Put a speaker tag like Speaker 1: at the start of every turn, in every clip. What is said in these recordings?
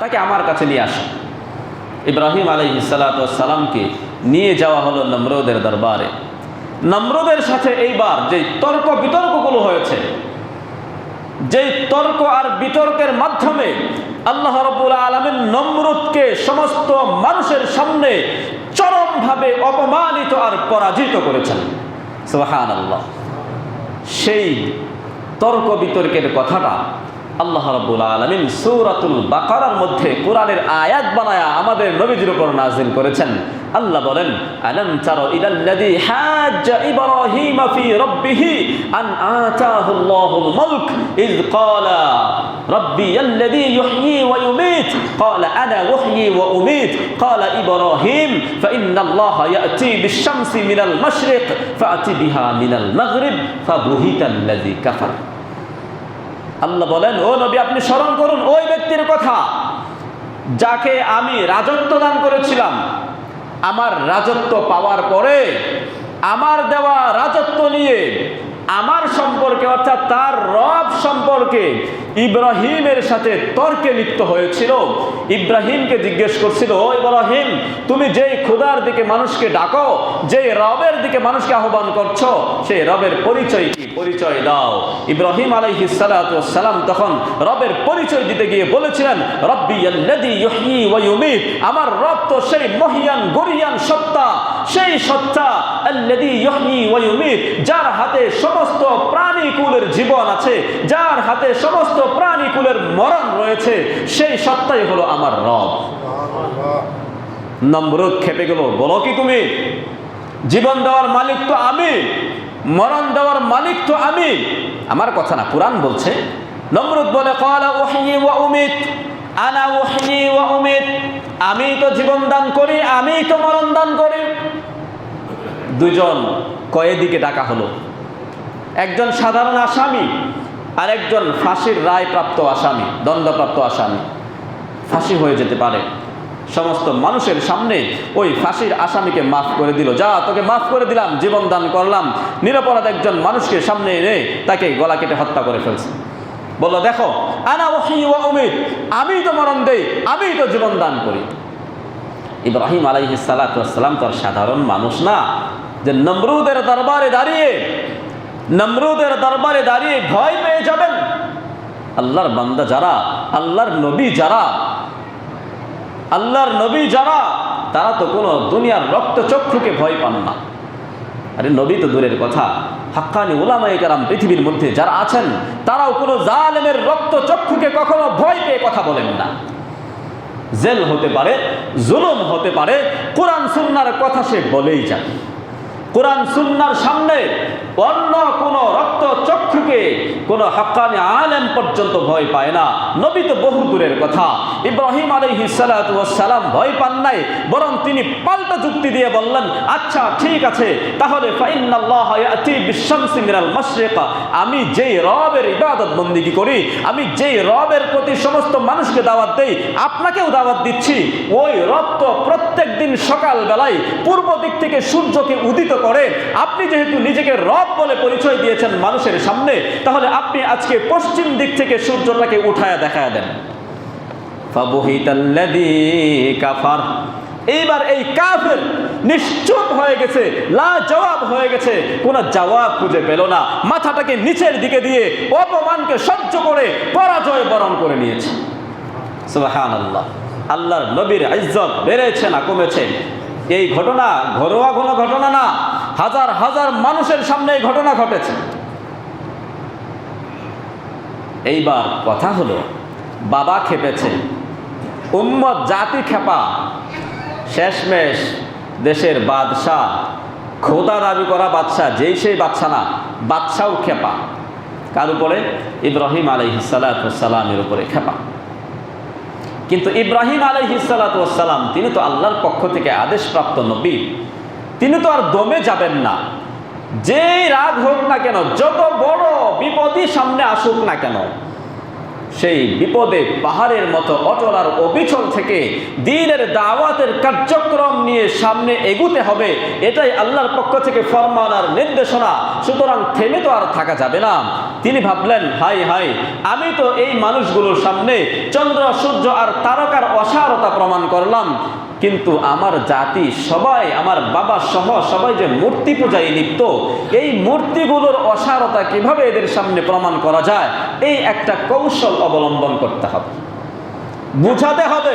Speaker 1: তাকে আমার কাছে নিয়ে আসো। ইব্রাহিম আলাই সালামকে নিয়ে যাওয়া হলো নমরুদের দরবারে। নমরুদের সাথে এইবার যে তর্ক বিতর্কগুলো হয়েছে, যেই তর্ক আর বিতর্কের মাধ্যমে আল্লাহ রব্বুল আলমিন নমরুদকে সমস্ত মানুষের সামনে চরমভাবে অপমানিত আর পরাজিত করেছেন। সেই তর্ক বিতর্কের কথাটা আল্লাহ রাব্বুল আলামিন সূরাতুল বাকারার মধ্যে কোরআনের আয়াত বানায়া আমাদের নবীজির উপর নাযিল করেছেন। আল্লাহ বলেন, আলাম তারা ইলাল্লাযী হাজ্জা ইব্রাহিম ফি রাব্বিহি আন আতাহু আল্লাহুল মুলক ইয ক্বালা রাব্বি আল্লাযী ইউহয়ী ওয়া ইউমীত ক্বালা আনা উহয়ী ওয়া উমীত ক্বালা ইব্রাহিম ফাইন্নাল্লাহা ইয়াতি বিশ-শামসি মিনাল মাশরিক ফাআতি বিহা মিনাল মাগরিব ফাবুহিতাল্লাযী কাফার আল্লাহ বলেন, ও নবী, আপনি স্মরণ করুন ওই ব্যক্তির কথা যাকে আমি রাজত্ব দান করেছিলাম। আমার রাজত্ব পাওয়ার পরে আমার দেওয়া রাজত্ব নিয়ে আমার সম্পর্কে, অর্থাৎ তার রব সম্পর্কে ইব্রাহিমের সাথে তর্কে লিপ্ত হয়েছিল। ইব্রাহিমকে জিজ্ঞেস করছিল, ও ইব্রাহিম, তুমি যেই খুদার দিকে মানুষকে ডাকো, যেই রবের দিকে মানুষকে আহ্বান করছ, সেই রবের পরিচয় কি? পরিচয় দাও। ইব্রাহিম আলাইহি সালাম তখন রবের পরিচয় দিতে গিয়ে বলেছিলেন, রব্বি আমার রব তো সেই মহিয়ান, গরিয়ান সত্তা সেই সত্তা যার হাতে সমস্ত প্রাণীকুলের জীবন আছে, যার হাতে সমস্ত প্রাণীকুলের মরণ রয়েছে, সেই সত্তাই হলো আমার রব। নমরুদ খেপে গেল, বলো কি তুমি? জীবন দেওয়ার মালিক তো আমি, মরণ দেওয়ার মালিক তো আমি। আমার কথা না, কোরআন বলছে, নমরুদ বলে ক্বালা উহয়ী ওয়া উমীত, আনা উহয়ী ওয়া উমীত, আমি তো জীবন দান করি, আমি তো মরণ দান করি। দুজন কয়েদিকে ডাকা হলো। একজন সাধারণ আসামি আর একজন ফাঁসির রায়প্রাপ্ত আসামি, দণ্ডপ্রাপ্ত আসামি। ফাঁসি হয়ে যেতে পারে। সমস্ত মানুষের সামনে ওই ফাঁসির আসামিকে মাফ করে দিল। যা, তোকে মাফ করে দিলাম, জীবন দান করলাম। নিরপরাধ একজন মানুষকে সামনে এনে তাকে গলা কেটে হত্যা করে ফেলছে। বলল, দেখো, আনা উমিদ আমি তো মরণ দেই, আমি তো জীবন দান করি। ইব্রাহিম আলাইহি সালাম তো সাধারণ মানুষ না। যে নমরুদের দরবারে দাঁড়িয়ে, নমরুদের দরবারে দাঁড়িয়ে ভয় পেয়ে যাবেন। আল্লাহর বান্দা যারা, আল্লাহর নবী যারা, আল্লাহর নবী যারা, তারা তো কোনো দুনিয়ার রক্তচক্ষুকে ভয় পান না। আরে নবী তো দূরের কথা। হাক্কানি ওলামাই কালাম পৃথিবীর মধ্যে যারা আছেন, তারাও কোনো জালেমের রক্তচক্ষুকে কখনো ভয় পেয়ে কথা বলেন না। জেল হতে পারে, জুলুম হতে পারে, কোরআন সুন্নার কথা সে বলেই যায় কোরআন সুন্নার সামনে অন্য কোন রক্ত চক্ষুকে কোন হাক্কানি আলেম পর্যন্ত ভয় পায় না। নবী তো বহু দূরের কথা। ইব্রাহিম আলাইহি সালাম ভয় পান নাই, বরং তিনি পাল্টা যুক্তি দিয়ে বললেন আচ্ছা ঠিক আছে, তাহলে আমি যেই রবের ইবাদত বন্দিগি করি, আমি যেই রবের প্রতি সমস্ত মানুষকে দাওয়াত দেই, আপনাকেও দাওয়াত দিচ্ছি। ওই রব তো প্রত্যেক দিন সকাল বেলায় পূর্ব দিক থেকে সূর্যকে উদিত করে আপনি যেহেতু নিজেকে রব বলে পরিচয় দিয়েছেন মানুষের সামনে, তাহলে আপনি আজকে পশ্চিম দিক থেকে সূর্যটাকে উঠায়া দেখায় দেন। কাফার। এইবার এই কাফের নিশ্চুপ হয়ে গেছে লা জবাব হয়ে গেছে, কোনো জবাব খুঁজে পেল না। মাথাটাকে নিচের দিকে দিয়ে অপমানকে সহ্য করে পরাজয় বরণ করে নিয়েছে। সুবাহান আল্লাহ আল্লাহর নবীর ইজ্জত বেড়েছে না কমেছে। এই ঘটনা ঘরোয়া কোনো ঘটনা না। হাজার হাজার মানুষের সামনে এই ঘটনা ঘটেছে। এইবার কথা হলো, বাবা খেপেছে, উম্মত জাতি খেপা, শেষমেশ দেশের বাদশাহ, খোদা দাবি করা বাদশাহ, যেই সেই বাদশাহ না বাদশাও খেপা। কার উপরে? ইব্রাহিম আলহিসালামের উপরে খেপা। কিন্তু ইব্রাহিম আলহিসালাম তিনি তো আল্লাহর পক্ষ থেকে আদেশপ্রাপ্ত নবী। তিনি তো আর দমে যাবেন না। যেই রাগ হোক না কেন, যত বড় বিপদই সামনে আসুক না কেন সেই বিপদে পাহাড়ের মতো অটল আর অবিচল থেকে দিনের দাওয়াতের কার্যক্রম নিয়ে সামনে এগুতে হবে, এটাই আল্লাহর পক্ষ থেকে ফরমান আর নির্দেশনা। সুতরাং থেমে তো আর থাকা যাবে না। তিনি ভাবলেন, হাই হাই, আমি তো এই মানুষগুলোর সামনে চন্দ্র, সূর্য আর তারকার অসারতা প্রমাণ করলাম। কিন্তু আমার জাতি সবাই, আমার বাবা সহ সবাই যে মূর্তি পূজায় লিপ্ত, এই মূর্তিগুলোর অসারতা কীভাবে এদের সামনে প্রমাণ করা যায়? এই একটা কৌশল অবলম্বন করতে হবে। বুঝাতে হবে,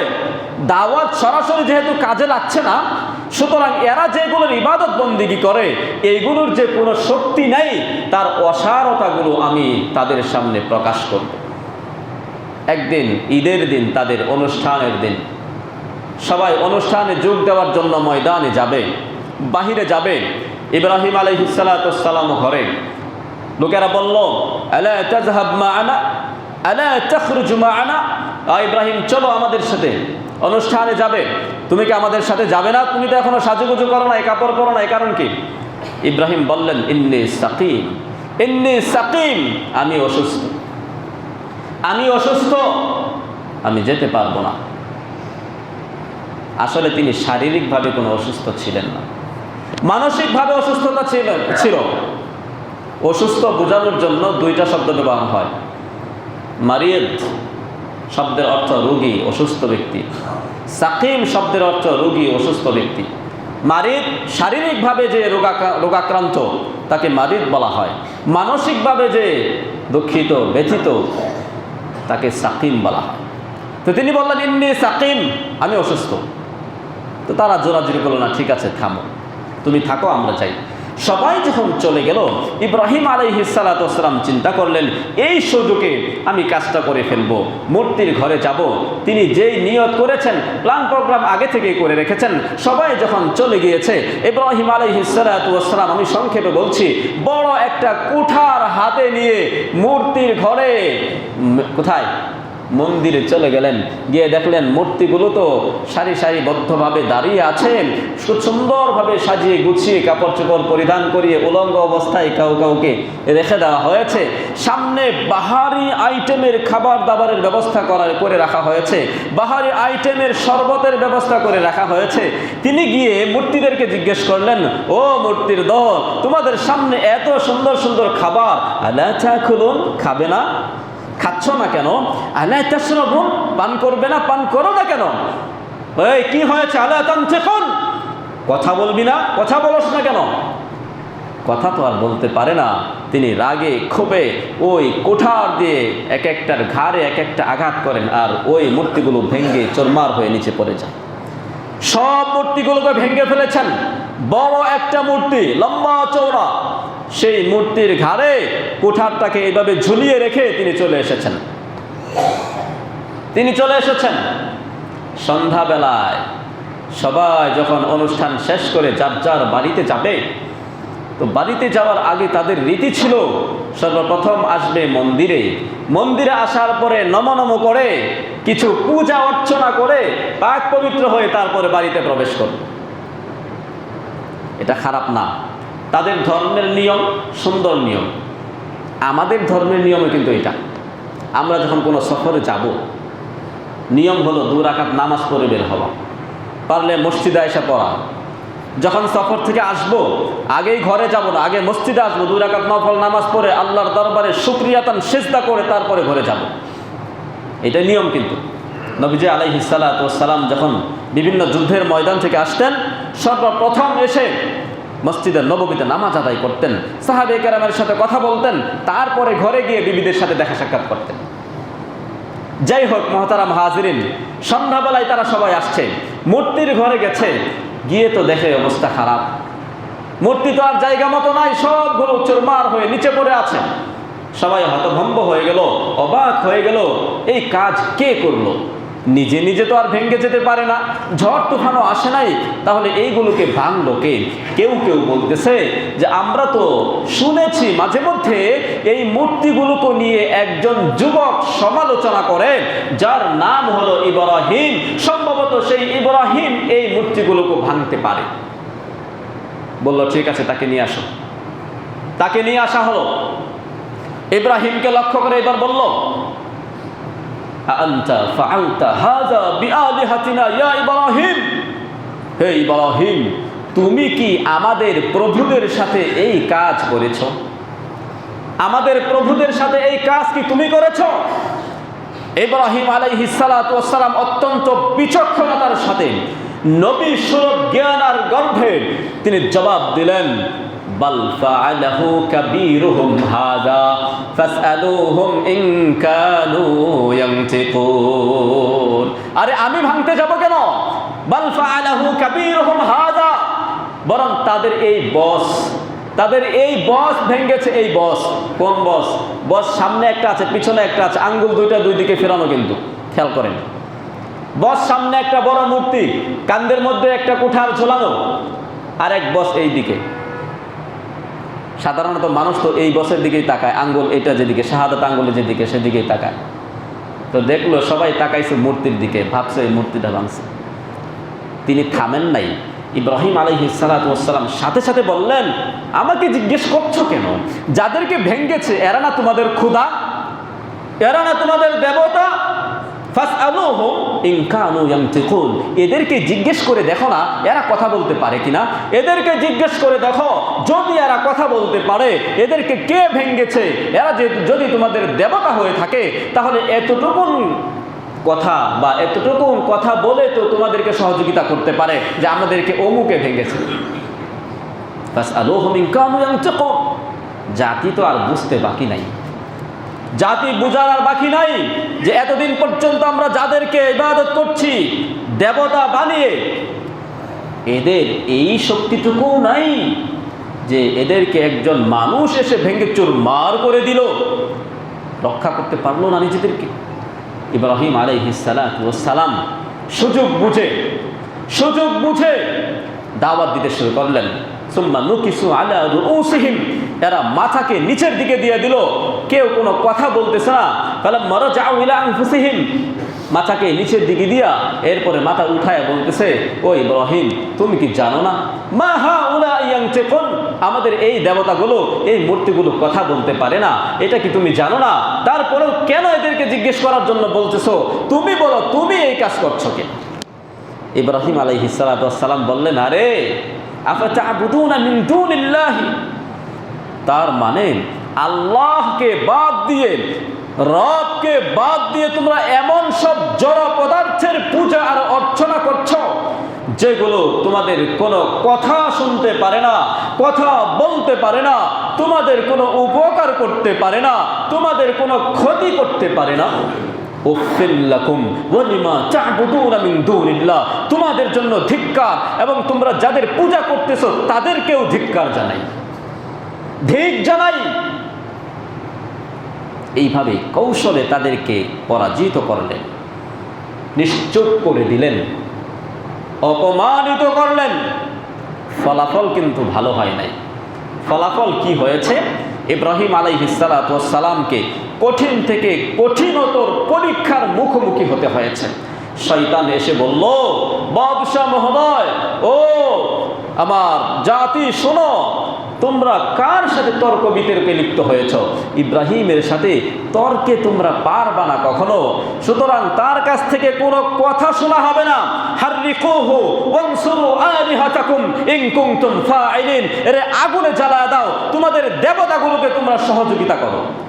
Speaker 1: দাওয়াত সরাসরি যেহেতু কাজে লাগছে না, সুতরাং এরা যেগুলোর ইবাদত বন্দিগি করে এইগুলোর যে কোনো শক্তি নেই, তার অসারতাগুলো আমি তাদের সামনে প্রকাশ করব। একদিন ঈদের দিন, তাদের অনুষ্ঠানের দিন সবাই অনুষ্ঠানে যোগ দেওয়ার জন্য ময়দানে যাবে, বাহিরে যাবে। ইব্রাহিম আলহিসাল্লাম ঘরে। লোকেরা বলল তখরুজ ইব্রাহিম, চলো আমাদের সাথে। অনুষ্ঠানে যাবে। তুমি কি আমাদের সাথে যাবে না? তুমি তো এখনও সাজুগুজু করো না এই কাপড় করো না এই কারণ কি? ইব্রাহিম বললেন, ইন্নি সাকিম ইন্নি সাকিম, আমি অসুস্থ। আমি অসুস্থ, আমি যেতে পারব না। আসলে তিনি শারীরিকভাবে কোনো অসুস্থ ছিলেন না। মানসিকভাবে অসুস্থতা ছিল ছিল। অসুস্থ বোঝানোর জন্য দুইটা শব্দ ব্যবহার হয়। মারিয়েদ শব্দের অর্থ রোগী, অসুস্থ ব্যক্তি। সাকিম শব্দের অর্থ রোগী, অসুস্থ ব্যক্তি। মারিদ শারীরিকভাবে যে রোগাকা রোগাক্রান্ত, তাকে মারিদ বলা হয়। মানসিকভাবে যে দুঃখিত, ব্যথিত, তাকে সাকিম বলা হয়। তো তিনি বললেন, ইন্নি সাকিম, আমি অসুস্থ। তো তারা জোরাজুরি করল না, ঠিক আছে, থামো। তুমি থাকো, আমরা চাই সবাই যখন চলে গেল, ইব্রাহিম আলাইহিসালাতাম চিন্তা করলেন, এই সুযোগে আমি কাজটা করে ফেলব, মূর্তির ঘরে যাব। তিনি যেই নিয়ত করেছেন, প্ল্যান প্রোগ্রাম আগে থেকেই করে রেখেছেন, সবাই যখন চলে গিয়েছে, ইব্রাহিম আলাইহিসালাতাম আমি সংক্ষেপে বলছি, বড় একটা কুঠার হাতে নিয়ে মূর্তির ঘরে কোথায়? মন্দিরে চলে গেলেন। গিয়ে দেখলেন মূর্তিগুলো তো সারি সারিবদ্ধভাবে দাঁড়িয়ে আছেন সুন্দরভাবে সাজিয়ে গুছিয়ে কাপড় চোপড় পরিধান করিয়ে উলঙ্গ অবস্থায় কাউ কাউকে রেখে দেওয়া হয়েছে। সামনে বাহারি আইটেমের খাবার দাবারের ব্যবস্থা করা করে রাখা হয়েছে। বাহারি আইটেমের শরবতের ব্যবস্থা করে রাখা হয়েছে। তিনি গিয়ে মূর্তিদেরকে জিজ্ঞেস করলেন, ও মূর্তির দল, তোমাদের সামনে এত সুন্দর সুন্দর খাবার খুলুন খাবে না? খাচ্ছ না কেন? আলা তাসরাবুন পান করবে না, পান করো না কেন? এই, কি হয়েছে? আলা তানতিকুন কথা বলবি না, কথা বলস না কেন? কথা তো আর বলতে পারে না। তিনি রাগে, ক্ষোভে ওই কোঠার দিয়ে এক একটার ঘাড়ে এক একটা আঘাত করেন আর ওই মূর্তিগুলো ভেঙ্গে চোরমার হয়ে নিচে পড়ে যায়। সব মূর্তিগুলোকে ভেঙ্গে ফেলেছেন। বড় একটা মূর্তি, লম্বা চৌড়া সেই মূর্তির ঘাড়ে কুঠারটাকে এইভাবে ঝুলিয়ে রেখে তিনি চলে এসেছেন। তিনি চলে এসেছেন সন্ধ্যাবেলায়। সবাই যখন অনুষ্ঠান শেষ করে যার যার বাড়িতে যাবে, তো বাড়িতে যাওয়ার আগে তাদের রীতি ছিল, সর্বপ্রথম আসবে মন্দিরে। মন্দিরে আসার পরে নম নম করে কিছু পূজা অর্চনা করে পাক পবিত্র হয়ে তারপরে বাড়িতে প্রবেশ করবে এটা খারাপ না। তাদের ধর্মের নিয়ম সুন্দর নিয়ম। আমাদের ধর্মের নিয়মে কিন্তু এটা। আমরা যখন কোনো সফরে যাব, নিয়ম হলো দু রাকাত নামাজ পড়ে বের হওয়া। পারলে মসজিদে এসে পড়া। যখন সফর থেকে আসব, আগেই ঘরে যাব না, আগে মসজিদে আসব দুই রাকাত নফল নামাজ পড়ে আল্লাহর দরবারে সুক্রিয়াতান সেজদা করে তারপরে ঘরে যাব। এটা নিয়ম কিন্তু। নবীজি আলাইহি সালাম যখন বিভিন্ন যুদ্ধের ময়দান থেকে আসতেন, সর্বপ্রথম এসে মসজিদের নবমীতে নামাজ আদায় করতেন সাহাবে কেরামের সাথে কথা বলতেন, তারপরে ঘরে গিয়ে বিবিদের সাথে দেখা সাক্ষাৎ করতেন। যাই হোক, মহতারাম হাজরিন, সন্ধ্যাবেলায় তারা সবাই আসছে। মূর্তির ঘরে গেছে, গিয়ে তো দেখে অবস্থা খারাপ। মূর্তি তো আর জায়গা মতো নাই, সবগুলো চোরমার হয়ে নিচে পড়ে আছে। সবাই হতভম্ব হয়ে গেল, অবাক হয়ে গেল, এই কাজ কে করল? নিজে নিজে তো আর ভেঙে যেতে পারে না। ঝড় তুফানও আসে নাই, তাহলে এইগুলোকে ভাঙলো কে? কেউ কেউ বলতেছে যে, আমরা তো শুনেছি মাঝে মধ্যে এই মূর্তিগুলোকে নিয়ে একজন যুবক সমালোচনা করে, যার নাম হলো ইব্রাহিম। সম্ভবত সেই ইব্রাহিম এই মূর্তিগুলোকে ভাঙতে পারে। বলল, ঠিক আছে, তাকে নিয়ে আসো। তাকে নিয়ে আসা হলো। ইব্রাহিমকে লক্ষ্য করে এবার বলল তুমি কি আমাদের প্রভুদের সাথে এই কাজ করেছ? আমাদের প্রভুদের সাথে এই কাজ কি তুমি করেছ? ইব্রাহিম আলাইহিসালাম অত্যন্ত বিচক্ষণতার সাথে নবী সুরত জ্ঞান আর গর্ভে তিনি জবাব দিলেন বল ফাআলাহু কাবীরুহুম হাযা ফাসআলুহুম ইন কানু ইয়ানতিকুন। আরে আমি ভাঙতে যাব কেন? বল ফাআলাহু কাবীরুহুম হাযা। বরং তাদের এই বস, তাদের এই বস ভেঙ্গেছে এই বস। কোন বস? বস সামনে একটা আছে, পিছনে একটা আছে, আঙ্গুল দুইটা দুই দিকে ফেরানো কিন্তু। খেয়াল করেন। বস সামনে একটা বড় মূর্তি, কান্দের মধ্যে একটা কুঠার ঝোলানো। আর এক বস এই দিকে। সাধারণত মানুষ তো এই বসের দিকেই তাকায়, আঙ্গুল এটা যেদিকে, শাহাদাত আঙ্গুলের যেদিকে, সেদিকেই তাকায়। তো দেখল সবাই তাকাইছে মূর্তির দিকে, ভাবছে এই মূর্তিটা ভাঙছে। তিনি থামেন নাই। ইব্রাহিম আলহি সালাতাম সাথে সাথে বললেন, আমাকে জিজ্ঞেস করছ কেন? যাদেরকে ভেঙ্গেছে, এরা না তোমাদের ক্ষুধা? এরা না তোমাদের দেবতা? এদেরকে জিজ্ঞেস করে দেখো না, এরা কথা বলতে পারে কিনা? এদেরকে জিজ্ঞেস করে দেখো, যদি এরা কথা বলতে পারে, এদেরকে কে ভেঙ্গেছে? এরা যদি তোমাদের দেবতা হয়ে থাকে, তাহলে এতটুকুন কথা বা এতটুকু কথা বলে তো তোমাদেরকে সহযোগিতা করতে পারে যে আমাদেরকে অমুকে ভেঙেছে জাতি তো আর বুঝতে বাকি নাই। জাতি বুঝার আর বাকি নাই যে এতদিন পর্যন্ত আমরা যাদেরকে ইবাদত করছি, দেবতা বানিয়ে, এদের এই শক্তিটুকু নাই যে এদেরকে একজন মানুষ এসে ভেঙে চুরমার করে দিল। রক্ষা করতে পারল না নিজেদেরকে। ইব্রাহিম আলাইহিসালাম সুযোগ বুঝে সুযোগ বুঝে দাওয়াত দিতে শুরু করলেন। সুম্মা নুকিসু আলা রুউসিহিম। এরা মাথাকে নিচের দিকে দিয়ে দিল। কেউ কোনো কথা বলতেছে না। তাহলে মরজাউ ইলা আনফুসিহিম। মাথাকে নিচের দিকে দিয়া এরপরে মাথা উঠায় বলতেছে, ও ইব্রাহিম, তুমি কি জানো না? মা হা উলা ইয়ানতিকুন? আমাদের এই দেবতাগুলো এই মূর্তিগুলো কথা বলতে পারে না। এটা কি তুমি জানো না? তারপরেও কেন এদেরকে জিজ্ঞেস করার জন্য বলতেছো? তুমি বলো, তুমি এই কাজ করছ কে ইব্রাহিম আলাইহিস সালাম বললেন, আরে তার মানে আল্লাহকে বাদ দিয়ে, রবকে বাদ দিয়ে তোমরা এমন সব জড় পদার্থের পূজা আর অর্চনা করছ, যেগুলো তোমাদের কোনো কথা শুনতে পারে না, কথা বলতে পারে না, তোমাদের কোনো উপকার করতে পারে না, তোমাদের কোনো ক্ষতি করতে পারে না। তোমাদের জন্য ধিক্কার এবং তোমরা যাদের পূজা করতেছ তাদেরকেও ধিক্কার জানাই। ধিক জানাই। এইভাবে কৌশলে তাদেরকে পরাজিত করলেন, নিশ্চুপ করে দিলেন, অপমানিত করলেন। ফলাফল কিন্তু ভালো হয় নাই। ফলাফল কি হয়েছে? ইব্রাহিম আলাই আলাইহিসালামকে কঠিন থেকে কঠিনতর পরীক্ষার মুখোমুখি হতে হয়েছে। শয়তান এসে বলল, বাদশাহ মহোদয়, ও আমার জাতি, শোনো, তোমরা কার সাথে তর্ক বিতর্কে লিপ্ত হয়েছ? ইব্রাহিমের সাথে তর্কে তোমরা পারবা না কখনো। সুতরাং তার কাছ থেকে কোনো কথা শোনা হবে না। আগুনে জ্বালায় দাও। তোমাদের দেবতাগুলোকে তোমরা সহযোগিতা করো।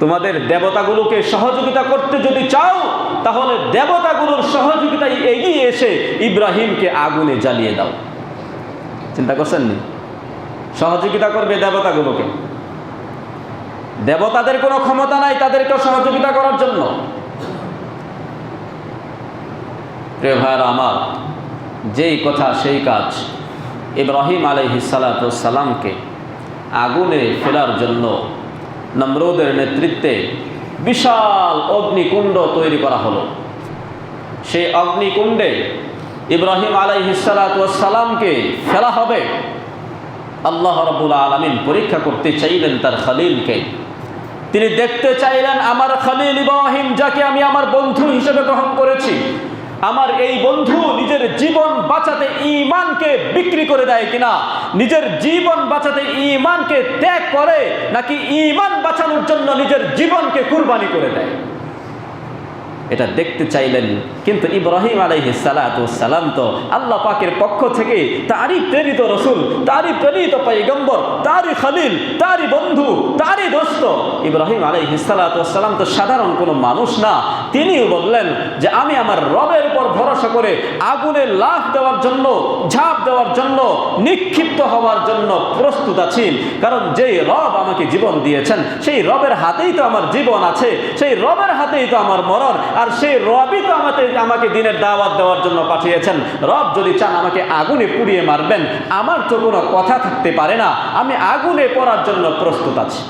Speaker 1: তোমাদের দেবতাগুলোকে সহযোগিতা করতে যদি চাও, তাহলে দেবতাগুলোর সহযোগিতায় এগিয়ে এসে ইব্রাহিমকে আগুনে জ্বালিয়ে দাও। চিন্তা করছেন নি সহযোগিতা করবে দেবতাগুলোকে। দেবতাদের কোনো ক্ষমতা নাই তাদেরকে সহযোগিতা করার জন্য। আমার, যেই কথা সেই কাজ ইব্রাহিম আলহিসালামকে আগুনে ফেলার জন্য নমরুদের নেতৃত্বে বিশাল অগ্নিকুণ্ড তৈরি করা হলো। সেই অগ্নিকুণ্ডে ইব্রাহিম আলাইহিসালামকে ফেলা হবে। আল্লাহ রবুল আলমিন পরীক্ষা করতে চাইলেন তার খালিলকে। তিনি দেখতে চাইলেন, আমার খালিল ইব্রাহিম, যাকে আমি আমার বন্ধু হিসেবে গ্রহণ করেছি। আমার এই বন্ধু নিজের জীবন বাঁচাতে ইমানকে বিক্রি করে দেয় কিনা? নিজের জীবন বাঁচাতে ইমানকে ত্যাগ করে নাকি ইমান বাঁচানোর জন্য নিজের জীবনকে কুরবানি করে দেয়? এটা দেখতে চাইলেন। কিন্তু ইব্রাহিম আলাইহি সালাম তো আল্লাহ পাকের পক্ষ থেকে তারই প্রেরিত রসুল, তারই প্রেরিত পৈগম্বর তারই খলিল, তারই বন্ধু, তারই দোস্ত। ইব্রাহিম আলাইহি সালাম তো সাধারণ কোনো মানুষ না। তিনিও বললেন যে, আমি আমার রবের উপর ভরসা করে আগুনে লাফ দেওয়ার জন্য, ঝাঁপ দেওয়ার জন্য, নিক্ষিপ্ত হওয়ার জন্য প্রস্তুত আছি। কারণ যেই রব আমাকে জীবন দিয়েছেন, সেই রবের হাতেই তো আমার জীবন আছে, সেই রবের হাতেই তো আমার মরণ। আর সেই রবই তো আমাকে আমাকে দিনের দাওয়াত দেওয়ার জন্য পাঠিয়েছেন। রব যদি চান আমাকে আগুনে পুড়িয়ে মারবেন, আমার তো কোনো কথা থাকতে পারে না। আমি আগুনে পড়ার জন্য প্রস্তুত আছি।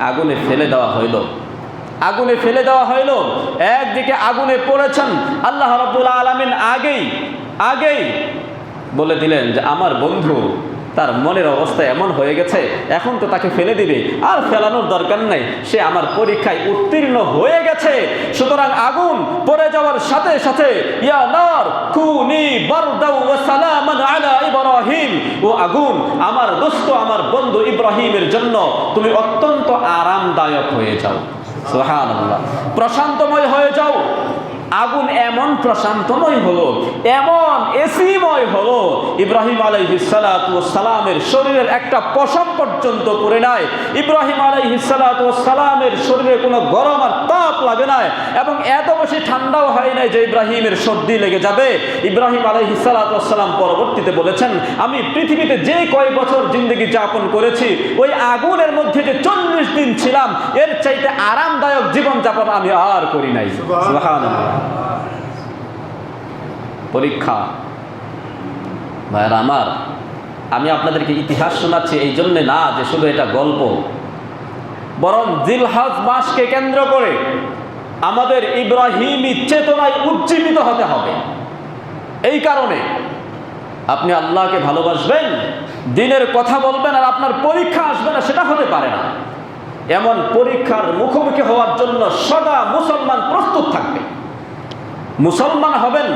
Speaker 1: আগুনে ফেলে দেওয়া হইল। আগুনে ফেলে দেওয়া হইল। একদিকে আগুনে পড়েছেন। আল্লাহ রব্বুল আলমিন আগেই আগেই বলে দিলেন যে, আমার বন্ধু তার মনের অবস্থা এমন হয়ে গেছে, এখন তো তাকে ফেলে দিবে, আর ফেলানোর দরকার নাই, সে আমার পরীক্ষায় উত্তীর্ণ হয়ে গেছে। সুতরাং আগুন পড়ে যাওয়ার সাথে সাথে, ইয়া নার কুনি বারদাউ ওয়া সালামান আলা ইব্রাহিম। ও আগুন, আমার দোস্ত, আমার বন্ধু ইব্রাহিমের জন্য তুমি অত্যন্ত আরামদায়ক হয়ে যাও। সুবহানাল্লাহ। প্রশান্তময় হয়ে যাও। আগুন এমন প্রশান্তময় হলো এমন এসিময় হলো ইব্রাহিম সালামের শরীরের একটা পশম পর্যন্ত পড়ে নাই। ইব্রাহিম সালামের শরীরে কোনো গরম আর তাপ লাগে নাই এবং এত বেশি ঠান্ডাও হয় নাই যে ইব্রাহিমের সর্দি লেগে যাবে। ইব্রাহিম সালাম পরবর্তীতে বলেছেন আমি পৃথিবীতে যে কয় বছর জিন্দগি যাপন করেছি ওই আগুনের মধ্যে যে চল্লিশ দিন ছিলাম এর চাইতে আরামদায়ক জীবন যাপন আমি আর করি নাই। সুবহানাল্লাহ। পরীক্ষা। ভাইয়ার আমার, আমি আপনাদেরকে ইতিহাস শোনাচ্ছি এই জন্যে না যে শুধু এটা গল্প। বরং জিলহাজ মাসকে কেন্দ্র করে আমাদের ইব্রাহিমী চেতনায় উজ্জীবিত হতে হবে। এই কারণে আপনি আল্লাহকে ভালোবাসবেন, দিনের কথা বলবেন আর আপনার পরীক্ষা আসবে না, সেটা হতে পারে না। এমন পরীক্ষার মুখোমুখি হওয়ার জন্য সদা মুসলমান প্রস্তুত থাকবে। মুসলমান হবেন,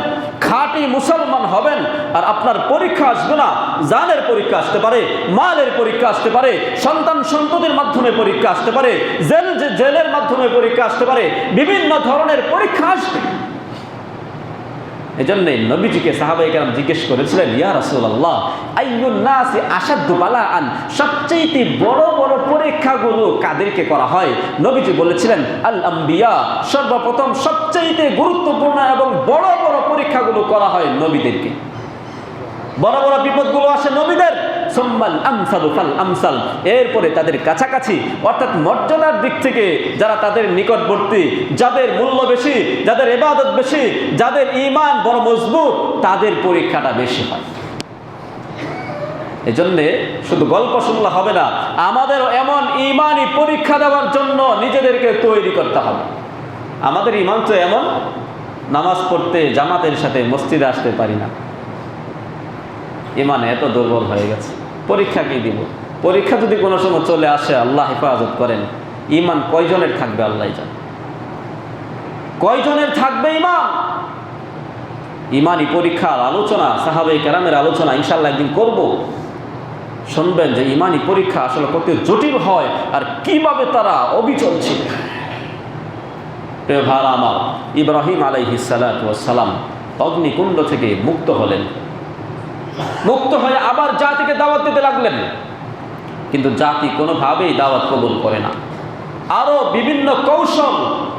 Speaker 1: খাঁটি মুসলমান হবেন, আর আপনার পরীক্ষা আসবে না, জানের পরীক্ষা আসতে পারে, মালের পরীক্ষা আসতে পারে, সন্তান সন্ততির মাধ্যমে পরীক্ষা আসতে পারে, জেল জেলের মাধ্যমে পরীক্ষা আসতে পারে, বিভিন্ন ধরনের পরীক্ষা আসবে। এজন্যই নবীজিকে সাহাবাই কালাম জিজ্ঞেস করেছিলেন, ইয়া রসুল্লাহ আইয়ুন নাসি আশাদ্দু বালাআন? সবচেয়ে বড় বড় পরীক্ষাগুলো কাদেরকে করা হয়? নবীজি বলেছিলেন আল আম্বিয়া সর্বপ্রথম সবচেয়েতে গুরুত্বপূর্ণ এবং বড় বড় পরীক্ষাগুলো করা হয় নবীদেরকে। বড় বড় বিপদগুলো আসে নবীদের। সম্মাল আমসাল ফাল আমসাল। এরপরে তাদের কাছাকাছি, অর্থাৎ মর্যাদার দিক থেকে যারা তাদের নিকটবর্তী, যাদের মূল্য বেশি, যাদের এবাদত বেশি, যাদের ইমান বড় মজবুত, তাদের পরীক্ষাটা বেশি হয়। এজন্যে শুধু গল্প শুনলে হবে না আমাদের এমন ইমানই পরীক্ষা দেওয়ার জন্য নিজেদেরকে তৈরি করতে হবে। আমাদের ইমান তো এমন, নামাজ পড়তে, জামাতের সাথে মসজিদে আসতে পারি না। ইমান এত দুর্বল হয়ে গেছে। পরীক্ষা কি দিব? পরীক্ষা যদি কোনো সময় চলে আসে, আল্লাহ হেফাজত করেন। ইমান কয়জনের থাকবে, আল্লাহ জান। কয়জনের থাকবে ইমান ইমানই পরীক্ষার আলোচনা সাহাবে কেরামের আলোচনা ইনশাল্লাহ একদিন করব। শুনবেন যে ইমানই পরীক্ষা আসলে কত জটিল হয় আর কীভাবে তারা অবিচল ছিল। ভার আমার, ইব্রাহিম অগ্নিকুণ্ড থেকে মুক্ত হলেন। মুক্ত হয়ে আবার জাতিকে দাওয়াত দিতে লাগলেন। কিন্তু জাতি কোনোভাবেই দাওয়াত কবুল করে না। আরও বিভিন্ন কৌশল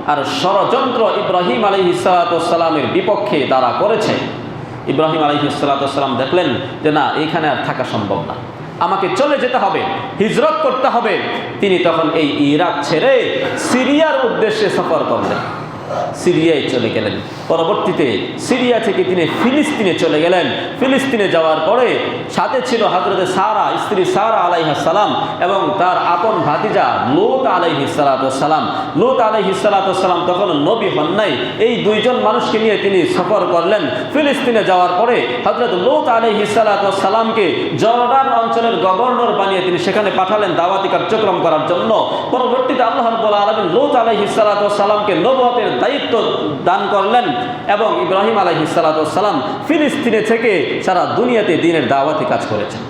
Speaker 1: আর ষড়যন্ত্র ইব্রাহিম আলী সালামের বিপক্ষে তারা করেছে। ইব্রাহিম আলী সালাম দেখলেন যে, না, এখানে আর থাকা সম্ভব না। আমাকে চলে যেতে হবে, হিজরত করতে হবে। তিনি তখন এই ইরাক ছেড়ে সিরিয়ার উদ্দেশ্যে সফর করলেন। সিরিয়ায় চলে গেলেন। পরবর্তীতে সিরিয়া থেকে তিনি ফিলিস্তিনে চলে গেলেন। ফিলিস্তিনে যাওয়ার পরে সাথে ছিল হাজরতে সারা, স্ত্রী সারা আলাইহা সালাম এবং তার আপন ভাতিজা লোত আলাইহি সালাম লোত আলাইহি সালাম তখন নবী হন নাই। এই দুইজন মানুষকে নিয়ে তিনি সফর করলেন। ফিলিস্তিনে যাওয়ার পরে হজরত লোত আলাইহি সালামকে জর্ডান অঞ্চলের গভর্নর বানিয়ে তিনি সেখানে পাঠালেন দাওয়াতি কার্যক্রম করার জন্য। পরবর্তীতে আল্লাহ আলমিন লোত আলাইহি সালামকে নবতের দায়িত্ব দান করলেন এবং ইব্রাহিম আলাইহি সালাম ফিলিস্তিনে থেকে সারা দুনিয়াতে দিনের দাওয়াতে কাজ করেছেন।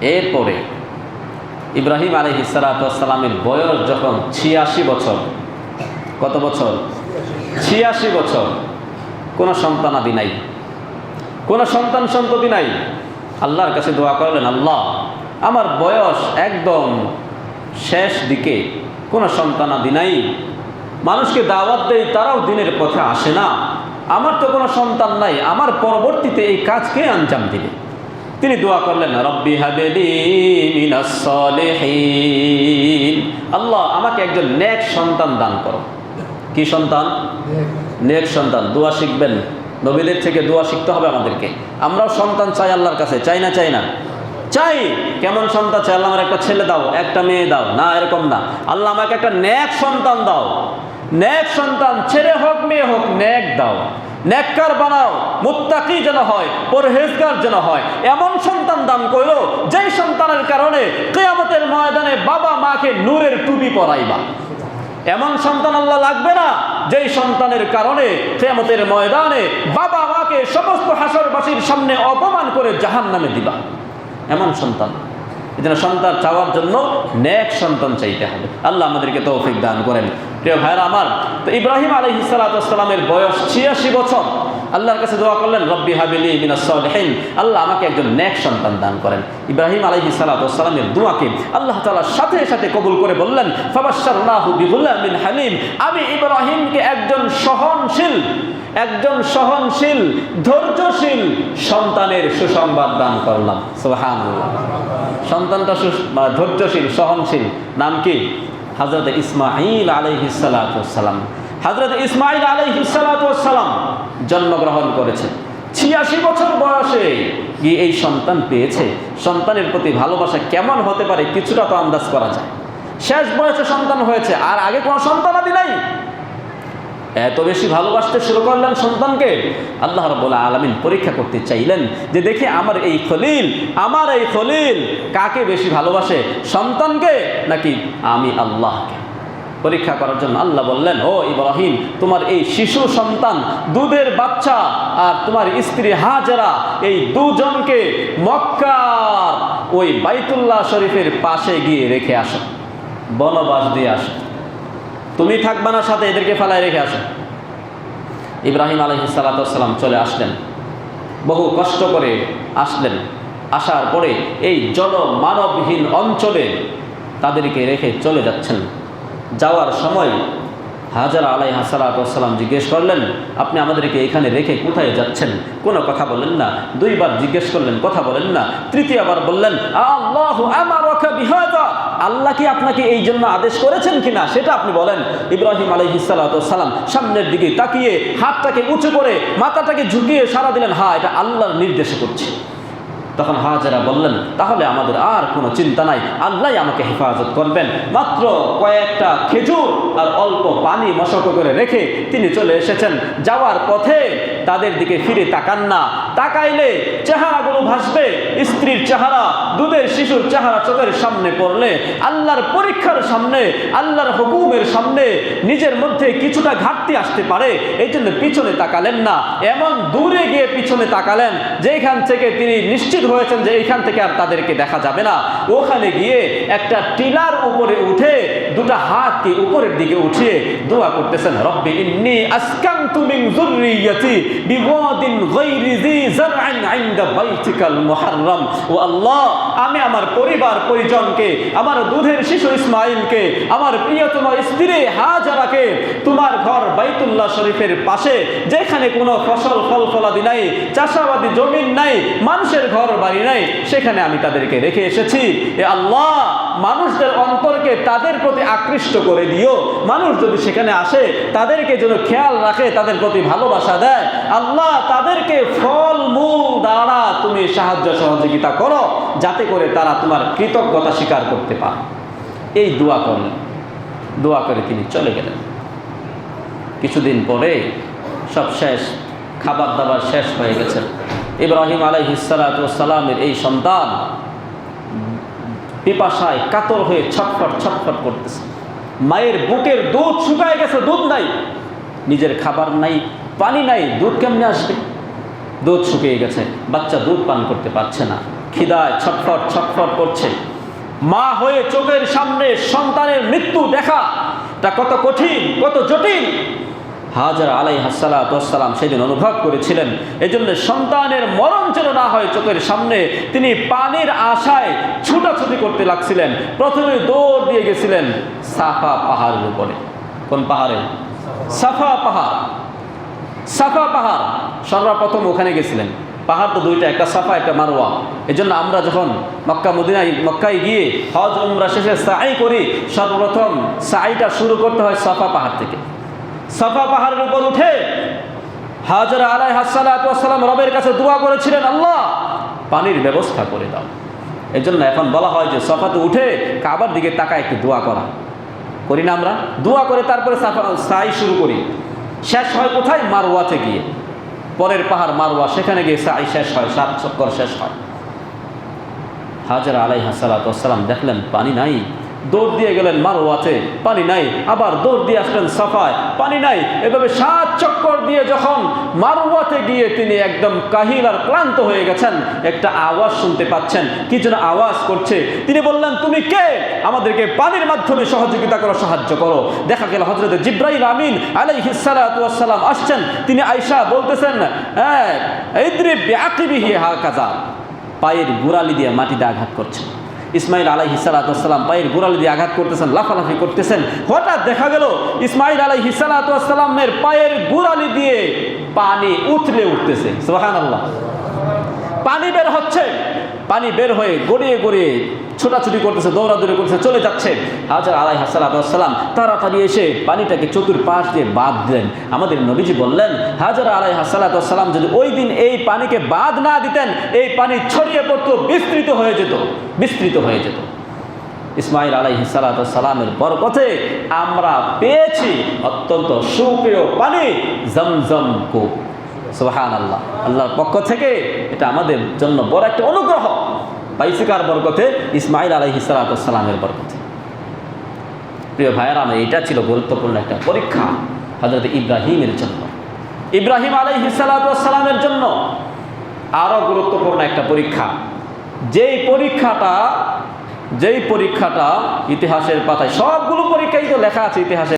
Speaker 1: এরপরে ইব্রাহিম আলহি সালাতামের বয়স যখন ছিয়াশি বছর, কত বছর? ছিয়াশি বছর। কোনো সন্তানাদি নাই। কোনো সন্তান সন্ততি নাই। আল্লাহর কাছে দোয়া করলেন, আল্লাহ, আমার বয়স একদম শেষ দিকে কোনো সন্তানাদি নাই। মানুষকে দাওয়াত দেয় তারাও দিনের পথে আসে না। আমার তো কোনো সন্তান নাই আমার পরবর্তীতে এই কাজকে আঞ্জাম দিবে? তিনি দোয়া করলেন রব্বি হাবেলি আল্লাহ আমাকে একজন নেক সন্তান দান করো। কি সন্তান? নেক সন্তান। দোয়া শিখবেন। নবীদের থেকে দোয়া শিখতে হবে আমাদেরকে। আমরাও সন্তান চাই আল্লাহর কাছে চাই না চাই না? চাই! কেমন সন্তান চাই? আল্লাহ আমার একটা ছেলে দাও একটা মেয়ে দাও। না এরকম না। আল্লাহ আমাকে একটা নেক সন্তান দাও। নেক সন্তান ছেলে হোক, মেয়ে হোক, নেক দাও। নেককার বানাও, মুত্তাকি যেন হয়, পরহেজগার যেন হয়। এমন সন্তান দান করো, যেই সন্তানের কারণে কেয়ামতের ময়দানে বাবা মাকে নূরের টুপি পরাইবা। এমন সন্তান আল্লাহ লাগবে না, যেই সন্তানের কারণে কেয়ামতের ময়দানে বাবা মাকে সমস্ত হাসরবাসীর সামনে অপমান করে জাহান নামে দিবা। এমন সন্তান। এই জন্য সন্তান চাওয়ার জন্য নেক সন্তান চাইতে হবে। আল্লাহ আমাদেরকে তৌফিক দান করেন। প্রিয় ভাইরা আমার, তো ইব্রাহিম আলী সালাতামের বয়স ছিয়াশি বছর। আল্লাহর কাছে দোয়া করলেন, রব্বি হাবিলি মিনাসলিন আল্লাহ আমাকে একজন নেক সন্তান দান করেন। ইব্রাহিম আলহি সালাতামের দোয়াকে আল্লাহ তালার সাথে সাথে কবুল করে বললেন বিহুল্লামিন হালিম আমি ইব্রাহিমকে একজন সহনশীল একজন সহনশীল, ধৈর্যশীল সন্তানের সুসংবাদ দান করলাম। সন্তানটা ধৈর্যশীল, সহনশীল। নাম কি? হজরত ইসমাইল আলহিসাল্লাম হজরত ইসমাইল আলহিসাল্লাম জন্মগ্রহণ করেছেন। ছিয়াশি বছর বয়সে কি এই সন্তান পেয়েছে। সন্তানের প্রতি ভালোবাসা কেমন হতে পারে কিছুটা তো আন্দাজ করা যায়। শেষ বয়সে সন্তান হয়েছে, আর আগে কোনো সন্তানাদি নাই। এত বেশি ভালোবাসতে শুরু করলেন সন্তানকে। আল্লাহ রব্বুল্লাহ আলমিন পরীক্ষা করতে চাইলেন যে দেখি আমার এই খলিল, আমার এই খলিল কাকে বেশি ভালোবাসে, সন্তানকে নাকি আমি আল্লাহকে? পরীক্ষা করার জন্য আল্লাহ বললেন, ও ইব্রাহিম, তোমার এই শিশু সন্তান, দুধের বাচ্চা আর তোমার স্ত্রী হাজারা, এই দুজনকে মক্কার ওই বাইতুল্লাহ শরীফের পাশে গিয়ে রেখে আসো, বনবাস দিয়ে আসো। তুমি থাকবা না, সাথে এদেরকে ফেলায় রেখে আসো। ইব্রাহিম আলহি সালাতাম চলে আসলেন। বহু কষ্ট করে আসলেন। আসার পরে এই জনমানবহীন অঞ্চলে তাদেরকে রেখে চলে যাচ্ছেন। যাওয়ার সময় হাজারা আলাই হাসালাতাম জিজ্ঞেস করলেন, আপনি আমাদেরকে এখানে রেখে কোথায় যাচ্ছেন? কোনো কথা বলেন না। দুইবার জিজ্ঞেস করলেন, কথা বলেন না? তৃতীয়বার বললেন আল্লাহ কি আপনাকে এই জন্য আদেশ করেছেন কিনা সেটা আপনি বলেন। ইব্রাহিম আলহিসাল্লাম সামনের দিকে তাকিয়ে হাতটাকে উঁচু করে মাথাটাকে ঝুঁকিয়ে সারা দিলেন হা এটা আল্লাহর নির্দেশে করছে। তখন হাজারা বললেন, তাহলে আমাদের আর কোনো চিন্তা নাই, আল্লাহ আমাকে হেফাজত করবেন। মাত্র কয়েকটা খেজুর আর অল্প পানি মশক করে রেখে তিনি চলে এসেছেন। যাওয়ার পথে তাদের দিকে ফিরে তাকান না। তাকাইলে চেহারাগুলো ভাসবে। স্ত্রীর চেহারা, দুধের শিশুর চেহারা চোখের সামনে পড়লে, আল্লাহর পরীক্ষার সামনে, আল্লাহর হুকুমের সামনে নিজের মধ্যে কিছুটা ঘাটতি আসতে পারে। এই জন্য পিছনে তাকালেন না। এমন দূরে গিয়ে পিছনে তাকালেন যেখান থেকে তিনি নিশ্চিত হয়েছেন যে এইখান থেকে আর তাদেরকে দেখা যাবে না। ওখানে গিয়ে একটা টিলার উপরে উঠে, দুটা হাতকে উপরের দিকে উঠিয়ে দোয়া করতেছেন, রব্বি ইন্নি আসকানতু মিন আমি আমার পরিবার পরিজনকে, আমার দুধের শিশু আমার প্রিয়তম স্ত্রী হাজারাকে তোমার ঘর বাইতুল্লাহ শরীফের পাশে, যেখানে কোনো ফসল, ফল, ফলাদি নাই, চাষাবাদী জমিন নাই, মানুষের ঘর বাড়ি নাই, সেখানে আমি তাদেরকে রেখে এসেছি। এ আল্লাহ, মানুষদের অন্তরকে তাদের প্রতি আকৃষ্ট করে দিও। মানুষ যদি সেখানে আসে, তাদেরকে যেন খেয়াল রাখে তাদের প্রতি ভালোবাসা দেয়, আল্লাহ তাদেরকে ফল, মূল দ্বারা তুমি সাহায্য সহযোগিতা করো, যাতে করে তারা তোমার কৃতজ্ঞতা স্বীকার করতে পারে। এই দোয়া করলেন। দোয়া করে তিনি চলে গেলেন। কিছুদিন পরে সব শেষ, খাবার দাবার শেষ হয়ে গেছে। ইব্রাহিম আলাইহিসালামের এই সন্তান পিপাসায় কাতর হয়ে ছটফট ছটফট করতেছে। মায়ের বুকের দুধ শুকায় গেছে, দুধ নাই। নিজের খাবার নাই, পানি নাই, দুধ কেমনে আসবে দুধ শুকিয়ে গেছে, বাচ্চা দুধ পান করতে পারছে না। খিদায় ছটফট ছটফট করছে। মা হয়ে চোখের সামনে সন্তানের মৃত্যু দেখা, তা কত কঠিন, কত জটিল। হাজার আলাই হাসালাম সেদিন অনুভব করেছিলেন। এই জন্য সন্তানের মরণ যেন না হয় চোখের সামনে, তিনি পানির আশায় ছুটাছুটি করতে লাগছিলেন। প্রথমে দৌড় দিয়ে গেছিলেন সাফা পাহাড়ের উপরে। কোন পাহাড়ে? সাফা পাহাড়। সাফা পাহাড়। সর্বপ্রথম ওখানে গেছিলেন। পাহাড় তো দুইটা, একটা সাফা, একটা মারোয়া এই জন্য আমরা যখন মক্কা মদিনায়, মক্কায় গিয়ে হজ, উমরা শেষে সাই করি, সর্বপ্রথম সাইটা শুরু করতে হয় সাফা পাহাড় থেকে। সাফা পাহাড়ের উপর উঠে হাজার আলাই হাসালাম রবের কাছে দোয়া করেছিলেন, আল্লাহ, পানির ব্যবস্থা করে দাও। এই জন্য এখন বলা হয় যে সফাতে উঠে কাবার দিকে তাকায় একটু দোয়া করা। করি না আমরা, দোয়া করে তারপরে সাই শুরু করি। শেষ হয় কোথায়? মারোয়াতে গিয়ে। পরের পাহাড় মারোয়া সেখানে গিয়ে সাই শেষ হয়, সাত চক্কর শেষ হয়। হাজার আলাই হাসালাতাম দেখলেন পানি নাই দৌড় দিয়ে গেলেন মারোয়াতে পানি নাই, আবার দৌড় দিয়ে আসলেন সাফায়। পানি নাই, এভাবে সাত চক্কর দিয়ে যখন মারোয়াতে গিয়ে তিনি একদম কাহিল আর ক্লান্ত হয়ে গেছেন, একটা আওয়াজ শুনতে পাচ্ছেন। কি যেন আওয়াজ করছে। তিনি বললেন, তুমি কে? আমাদেরকে পানির মাধ্যমে সহযোগিতা করো, সাহায্য করো। দেখা গেল হজরত জিব্রাইল আমিন আলাই হিসালাম আসছেন। তিনি আয়সা বলতেছেন হ্যাঁ পায়ের গোড়ালি দিয়ে মাটিতে আঘাত করছেন ইসমাইল আলাই হিসালাতাম পায়ের গোড়াল দিয়ে আঘাত করতেছেন, লাফালাফি করতেছেন। হঠাৎ দেখা গেল, ইসমাইল আলাই হিসালাতামের পায়ের গোড়ালি দিয়ে পানি উঠলে উঠতেছে। সোহান আল্লাহ পানি বের হচ্ছে। পানি বের হয়ে গড়িয়ে গড়িয়ে ছোটাছুটি করতেছে, দৌড়াদৌড়ি করতেছে, চলে যাচ্ছে। হাজার আলাই হাসালাম তাড়াতাড়ি এসে পানিটাকে চতুর পাশ দিয়ে বাদ দিলেন আমাদের নবীজি বললেন, হাজার আলাই হাসালাম যদি ওই দিন এই পানিকে বাদ না দিতেন, এই পানি ছড়িয়ে পড়তো, বিস্তৃত হয়ে যেত, বিস্তৃত হয়ে যেত। ইসমাইল আলাই সালামের বরকতে আমরা পেয়েছি অত্যন্ত সুপ্রিয় পানি জমজম কূপ সোহান আল্লাহ আল্লাহর পক্ষ থেকে এটা আমাদের জন্য বড় একটা অনুগ্রহ। পাইসিকার বরকতে ইসমাইল আলাই সালামের বরকতে। প্রিয় ভাইয়ার, আমার এটা ছিল গুরুত্বপূর্ণ একটা পরীক্ষা হজরত ইব্রাহিমের জন্য। ইব্রাহিম আলাই সালামের জন্য আরও গুরুত্বপূর্ণ একটা পরীক্ষা। যেই পরীক্ষাটা যেই পরীক্ষাটা ইতিহাসের পাতায় সবগুলো পরীক্ষাই তো লেখা আছে ইতিহাসে